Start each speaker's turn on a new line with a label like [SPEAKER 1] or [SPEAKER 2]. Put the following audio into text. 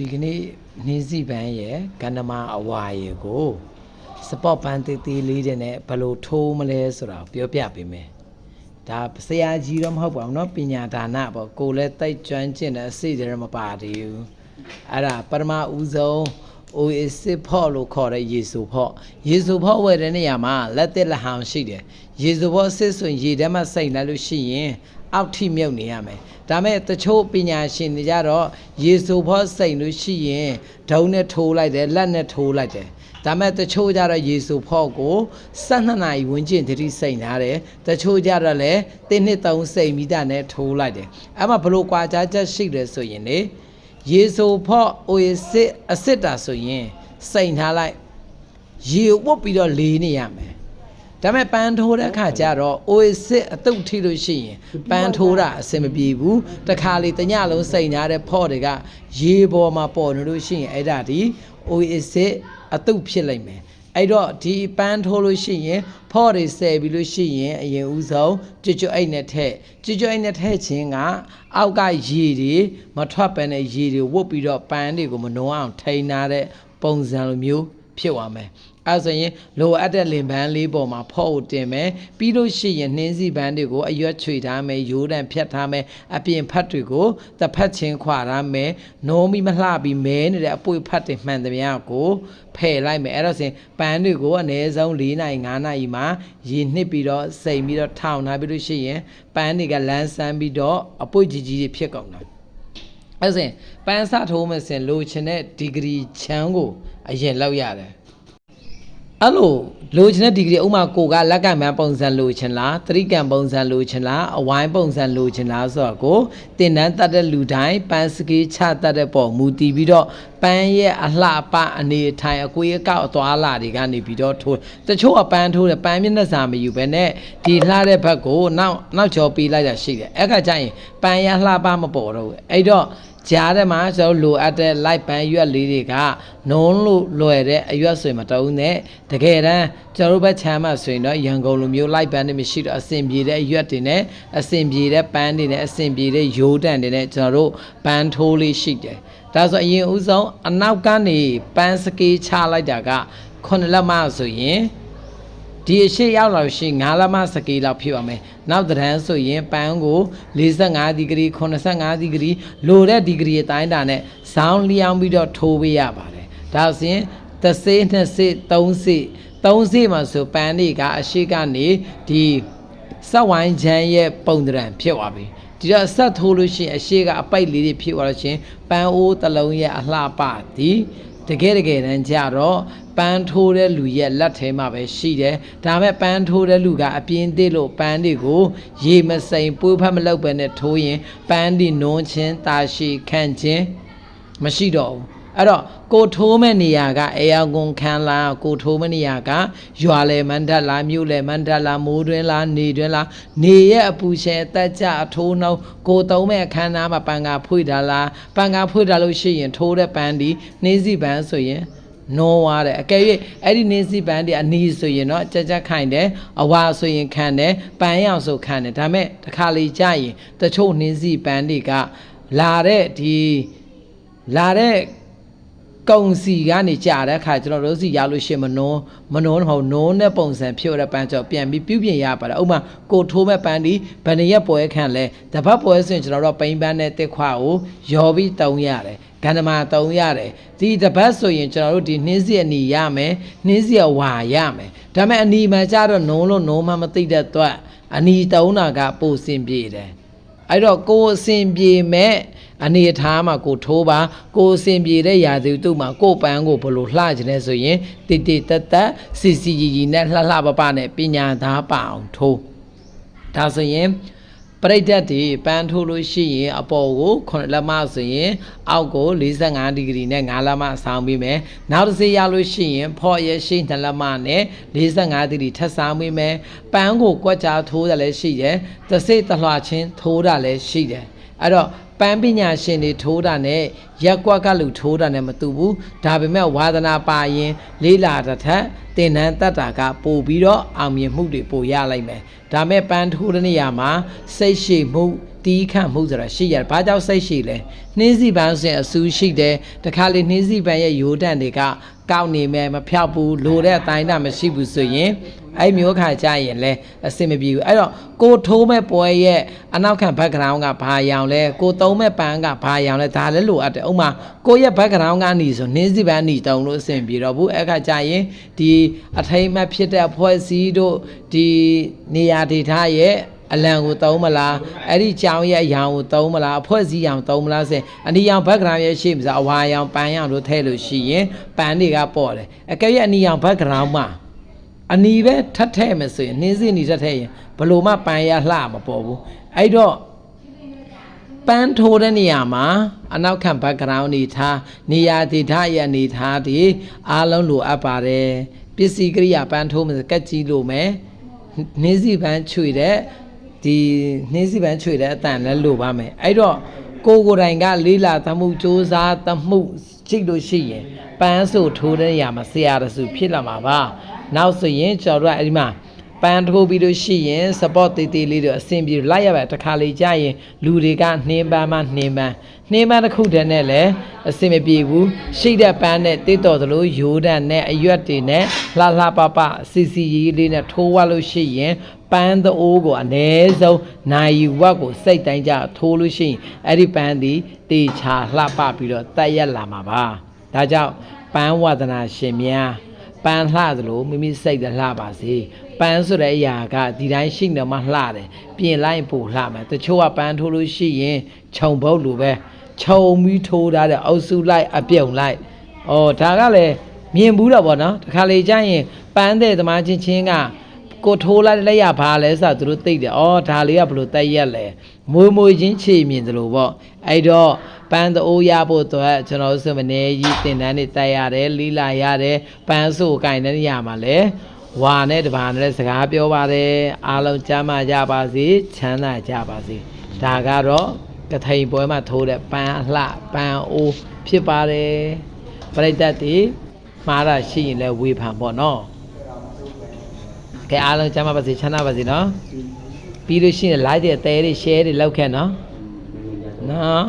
[SPEAKER 1] ဒီကနေ့နှင်းစီပန်းရဲ့ကန္နမအဝါရေကိုစပေါ့ပန်းတေးသေးလေးတဲ့နဲ့ဘယ်လိုထိုးမလဲဆိုတာကိုပြောပြပေးမယ်ဒါဆရာကြီးတော့မဟုတ်ပါဘူးเนาะပညာဒါနပေါ့ကိုယ်လည်းတိုက်ကျွမ်းကျင်တဲ့အစိတ်တွေမပါသေးဘူးအဲ့ဒါပထမဦးဆုံး OS ဖော့လို့ခေါ်တဲ့ရေစုဖော့ရေစုဖော့ဝယ်တဲ့နေရာမှာလက်သက်လက်ဟောင်ရှိတယ်ရေစုဖော့စစ်ဆိုရင်ရေထဲမှာစိတ်လိုက်လို့ရှိရင် အောက်ထိမြုပ်နေရမယ်ဒါမဲ့တချို့ပညာရှင်တွေကြတော့ရေစုဖော့စိတ်လို့ရှိရင်ဒုံနဲ့ထိုးလိုက်တယ်လက်နဲ့ထိုးလိုက်တယ်ဒါမဲ့တချို့ကြတော့ရေစုဖော့ကို12နာရီဝန်းကျင်တတိစိတ်နာတယ်တချို့ကြတော့လည်းတင်းနှစ်သုံးစိတ်မိတာနဲ့ထိုးလိုက်တယ်အဲ့မှာဘလို့ကွာခြားချက်ရှိတယ်ဆိုရင်လေရေဆိုဖော့အိုရစစ်အစစ်တာဆိုရင်စိန်ထားလိုက်ရေဝတ်ပြီးတော့လေးနေရမယ် ဒါပေမဲ့ပန်းထိုးတဲ့အခါကျတော့အိုရစစ်အတုတ်ထိလို့ရှိရင်ပန်းထိုးတာအဆင်မပြေဘူးတခါလေတညလုံးစိန်ထားတဲ့ဖော့တွေကရေပေါ်မှာပေါ်နေလို့ရှိရင်အဲ့ဒါဒီအိုရစစ်အတုတ်ဖြစ်လိုက်မယ်အဲ့တော့ဒီပန်းထိုးလို့ရှိရင်ဖော့တွေဆယ်ပြီးလို့ရှိရင်အရင်ဦးဆုံးကြွကြွအိတ်နဲ့ထက်ကြွကြွအိတ်နဲ့ထက်ခြင်းကအောက်ကရေတွေမထွက်ပဲနဲ့ရေတွေဝတ်ပြီးတော့ပန်းတွေကိုမနှောအောင်ထိန်းထားတဲ့ပုံစံလိုမျိုး ဖြစ်သွားမယ်အဲဆိုရင်လိုအပ်တဲ့လင်ပန်းလေးပေါ်မှာဖော့ကိုတင်မယ်ပြီးလို့ရှိရင်နှင်းစီပန်းတွေကိုအရွက်ချွေထားမယ်ရိုးတံဖြတ်ထားမယ်အပြင်ဖတ်တွေကိုတစ်ဖက်ချင်းခွာထားမယ်နိုးမိမလှပြီးမဲနေတဲ့အပွေဖတ်တွေမှန်သမျှကိုဖယ်လိုက်မယ်အဲ့တော့ဆိုရင်ပန်းတွေကိုအနည်းဆုံး၄နိုင်၅နိုင်မှာရေနှစ်ပြီးတော့စိမ်ပြီးတော့ထောင်ထားပြီးလို့ရှိရင်ပန်းတွေကလန်းဆန်းပြီးတော့အပွေကြီးကြီးတွေဖြစ်ကုန်တာ အဲ့စင်ပန်းစထိုးမယ်စင်လိုချင်တဲ့ဒီဂရီချမ်းကိုအရင်လောက်ရတယ်အဲ့လိုလိုချင်တဲ့ဒီဂရီဥမာကိုကလက်ကမှန်ပုံစံလိုချင်လားသတိကံပုံစံလိုချင်လားအဝိုင်းပုံစံလိုချင်လားဆိုတော့ကိုတင်တန်းတတ်တဲ့လူတိုင်းပန်းစကေးချတတ်တဲ့ပုံမူတည်ပြီးတော့ပန်းရဲ့အလှပအနေအထိုင်အကွေးအကောက်အသွားလာတွေကနေပြီးတော့ထိုးတချို့ကပန်းထိုးတယ်ပန်းမျက်နှာစာမယူဘဲနဲ့ဒီလှတဲ့ဘက်ကိုနောက်နောက်ကျော်ပေးလိုက်တာရှိတယ်အဲ့ခါကျရင်ပန်းရလှပမပေါ်တော့ဘူးအဲ့တော့ ကြားထဲမှာကျွန်တော်လိုအပ်တဲ့ light ပန်းရွက်လေးတွေကနုံးလို့လွယ်တဲ့အရွက်ဆိုရင်မတုံးနဲ့တကယ်တမ်းကျွန်တော်တို့ဘက်ချမ်းမှာဆိုရင်တော့ရန်ကုန်လိုမျိုး light ပန်းတွေမရှိတော့အဆင်ပြေတဲ့အရွက်တွေနဲ့အဆင်ပြေတဲ့ပန်းတွေနဲ့အဆင်ပြေတဲ့ရိုးတန်တွေနဲ့ကျွန်တော်တို့ပန်းထိုးလေးရှိတယ်ဒါဆိုအရင်ဦးဆုံးအနောက်ကနေပန်းစကေးချလိုက်တာက9လက်မဆိုရင် ဒီအရှိရောက်လာလို့ရှိရင်9လမစကေးလောက်ဖြစ်ပါမယ်။နောက်တန်းဆိုရင်ပန်းကို45ဒီဂရီ85ဒီဂရီလိုတဲ့ဒီဂရီအတိုင်းတာနဲ့ဇောင်းလျောင်းပြီးတော့ထိုးပေးရပါတယ်။ဒါဆိုရင်တစ်စေးနှစ်စေးသုံးစေးသုံးစေးမှာဆိုပန်းတွေကအရှိကနေဒီစက်ဝိုင်းချမ်းရဲ့ပုံတံဖြစ်သွားပြီ။ဒီတော့ဆက်ထိုးလို့ရှိရင်အရှိကအပိုက်လေးတွေဖြစ်သွားလို့ရှိရင်ပန်းအိုးတစ်လုံးရဲ့အလှပသည် တကယ်တကယ်တမ်းကြတော့ပန်းထိုးတဲ့လူရဲ့လက်ထဲမှာပဲရှိတယ်ဒါပေမဲ့ပန်းထိုးတဲ့လူကအပြင်းသေးလို့ပန်းတွေကိုရေမစိမ်ပွေးဖက်မလောက်ပဲနဲ့ထိုးရင်ပန်းဒီနုံးချင်းတာရှိခန့်ချင်းမရှိတော့ဘူး အဲ့တော့ကိုထိုးမဲ့နေရာကအေယာကွန်ခန်းလားကိုထိုးမဲ့နေရာကရွာလေမန္တလားမြို့လေမန္တလားမိုးတွင်းလားနေတွင်းလားနေရဲ့အပူရှင်အသက်ကြအထိုးနှောင်းကိုသုံးမဲ့အခန်းသားမှာပန်ကာဖွေ့တာလားပန်ကာဖွေ့တာလို့ရှိရင်ထိုးတဲ့ပန်းဒီနှင်းစီပန်းဆိုရင်နောသွားတယ်အကယ်၍အဲ့ဒီနင်းစီပန်းတွေအနီးဆိုရင်တော့ကြက်ကြက်ခိုင်တယ်အဝါဆိုရင်ခံတယ်ပန်းရောင်ဆိုခံတယ်ဒါပေမဲ့တစ်ခါလေကြာရင်တချို့နင်းစီပန်းတွေကလာတဲ့ဒီလာတဲ့ ကုံစီကနေကြာတဲ့အခါကျွန်တော်တို့စီရောက်လို့ရှိရင်မနှောမနှောမဟုတ်နှောတဲ့ပုံစံဖြစ်တဲ့ပန်းကြောင့်ပြန်ပြီးပြုပြင်ရပါတယ်ဥပမာကိုထိုးမဲ့ပန်းဒီဗနေရက်ပွဲခန့်လဲတပတ်ပွဲဆိုရင်ကျွန်တော်တို့ပိန်ပန်းနဲ့တက်ခွာကိုရောပြီးတုံးရတယ်ဂန္ဓမာတုံးရတယ်ဒီတပတ်ဆိုရင်ကျွန်တော်တို့ဒီနှင်းစီအနီရမယ်နှင်းစီအဝါရမယ်ဒါပေမဲ့အနီမှာကျတော့နုံလို့နုံမှမသိတဲ့အတွက်အနီတုံးတာကပိုစင်ပြေတယ် အဲ့တော့ကိုယ်အစင်ပြေမဲ့အနေအထားမှာကိုထိုးပါကိုယ်အစင်ပြေတဲ့ရာသီဥတုမှာကိုယ်ပန်းကိုဘယ်လိုလှကြလဲဆိုရင်တိတိတက်တက်စီစီကြီးကြီးနဲ့လှလှပပနဲ့ပညာသားပအောင်ထိုးဒါဆိုရင် ပရိသတ်တွေပန်းထိုးလို့ရှိရင်အပေါ်ကို9လက်မဆိုရင် အောက်ကို45ဒီဂရီနဲ့9လက်မဆောင်းပြီးမယ်နောက်တစ်စေးရလို့ရှိရင် ဖော့ရဲ့ရှိ2လက်မနဲ့45ဒီဂရီထပ်ဆောင်းပြီးမယ်ပန်းကိုကွက်ကြားထိုးတာလည်းရှိတယ်တစ်စိတ်တစ်လွှာချင်းထိုးတာလည်းရှိတယ် အဲ့တော့ပန်းပညာရှင်တွေထိုးတာနဲ့ရက်ကွက်ကလူထိုးတာနဲ့မတူဘူးဒါပေမဲ့ဝါသနာပါရင် လေးလာတစ်ထက်တင်နန်းတတ်တာကပို့ပြီးတော့အောင်မြင်မှုတွေပို့ရလိုက်မယ်ဒါမဲ့ပန်းထိုးတဲ့နေရာမှာစိတ်ရှိမှုတီးခန့်မှုဆိုတာရှိရတယ်။ဘာကြောင့်စိတ်ရှိလဲ။နှင်းစီပန်းဆိုရင်အဆူရှိတယ်။တခါလေနှင်းစီပန်းရဲ့ရိုးတန့်တွေက ကောက်နေမယ်မဖြောက်ဘူးလိုတဲ့အတိုင်းတာမရှိဘူးဆိုရင်အဲ့မျိုးခါကြရင်လဲအဆင်မပြေဘူး။အဲ့တော့ကိုထိုးမဲ့ပွဲရဲ့အနောက်ခံ background ကဘာရောင်လဲကိုသုံးမဲ့ပန်းကဘာရောင်လဲဒါလည်းလိုအပ်တယ်။ဥပမာကိုရဲ့ background ကနေဆိုနှင်းစီပန်းနေတုံလို့အဆင်ပြေတော့ဘူး။အဲ့ခါကြရင်ဒီအထိမ့်မှတ်ဖြစ်တဲ့အဖွဲ့အစည်းတို့ဒီနေရာဒေသရဲ့ အလံကိုသုံးမလားအဲ့ဒီကြောင်ရဲ့အရောင်ကိုသုံးမလားအဖွဲ့အစည်းရောင်သုံးမလားဆိုရင်အနီရောင် background ရဲ့ရှိမှဆိုအဝါရောင်ပန်းရောင်တို့ထည့်လို့ရှိရင်ပန်းတွေကပေါ်တယ်အကယ်၍အနီရောင် background မှာအနီပဲထပ်ထည့်မယ်ဆိုရင်နှင်းစင်းနီထပ်ထည့်ရင်ဘလို့မှပန်းရလှမပေါ်ဘူးအဲ့တော့ပန်းထိုးတဲ့နေရာမှာအနောက်ခံ background နေထားနေရာဒေသရဲ့အနေထားဒီအားလုံးလိုအပ်ပါတယ်ပစ္စည်းကိရိယာပန်းထိုးမယ်ဆိုကက်ကြီးလိုမယ်နှင်းစီပန်းချွေတဲ့ ဒီနှင်းစီပန်းချွေတဲ့အတန်လည်းလိုပါမယ်အဲ့တော့ကိုကိုယ်တိုင်ကလေးလာသမှုစ조사သမှုကြည့်လို့ရှိရင်ပန်းဆိုထိုးတဲ့နေရာမှာဆရာတစုဖြစ်လာမှာပါနောက်ဆိုရင်ကျွန်တော်တို့ကအဲ့ဒီမှာ ပန်းထိုးပြီးလို့ရှိရင် support တေးသေးလေးတွေအဆင်ပြေလိုက်ရပါတခါလေကြာရင်လူတွေကနှင်းပန်းမှနှင်းပန်းနှင်းပန်းတစ်ခုတည်းနဲ့လည်းအဆင်မပြေဘူးရှိတဲ့ပန်းနဲ့တေးတော်သလိုရိုးတန်နဲ့အရွက်တွေနဲ့လှလှပပစီစီရေးလေးနဲ့ထိုးဝလို့ရှိရင်ပန်းသအိုးကိုအ ਨੇ ဆုံးနိုင်ဝက်ကိုစိတ်တိုင်းကြထိုးလို့ရှိရင်အဲ့ဒီပန်းသည်တေချာလှပပြီးတော့တက်ရက်လာမှာပါဒါကြောင့်ပန်းဝဒနာရှင်များ ပန်းလှသလိုမိမိစိတ်လည်းလှပါစေပန်းဆိုတဲ့အရာကဒီတိုင်းရှိနေမှလှတယ်ပြင်လိုက်ပို့လှမယ်တချို့ကပန်းထိုးလို့ရှိရင်ခြုံပုတ်လိုပဲခြုံပြီးထိုးထားတဲ့အုပ်စုလိုက်အပြုံလိုက်ဩဒါကလည်းမြင်ဘူးတော့ဗောနော်တခါလေကျရင်ပန်းတဲ့သမားချင်းချင်းက ကိုထိုးလိုက်လက်ရဘာလဲဆိုတော့သူတို့သိတယ်။အော်ဒါလေးကဘလို့တက်ရက်လဲ။မွေမွေချင်းခြေမြင်သလိုပေါ့။အဲ့တော့ပန်းတိုးရဖို့အတွက်ကျွန်တော်တို့စမနေကြီးတင်တန်းနေတက်ရတယ်လီလာရတယ်ပန်းဆိုကင်တဲ့နေရာမှာလဲဝါနဲ့တပါနဲ့လည်းစကားပြောပါတယ်အားလုံးကျမ်းမာကြပါစေချမ်းသာကြပါစေဒါကတော့ကထိန်ပွဲမှာထိုးတဲ့ပန်းအလှပန်းအိုးဖြစ်ပါတယ်ပြိတ္တတိမှားတာရှိရင်လည်းဝေဖန်ပေါ့နော် ကဲအားလုံးကျမ်းမပါစေချမ်းသာပါစေနော်ပြီးလို့ရှိရင် like တွေအသေးတွေ share တွေလောက်ခဲ့နော်နော်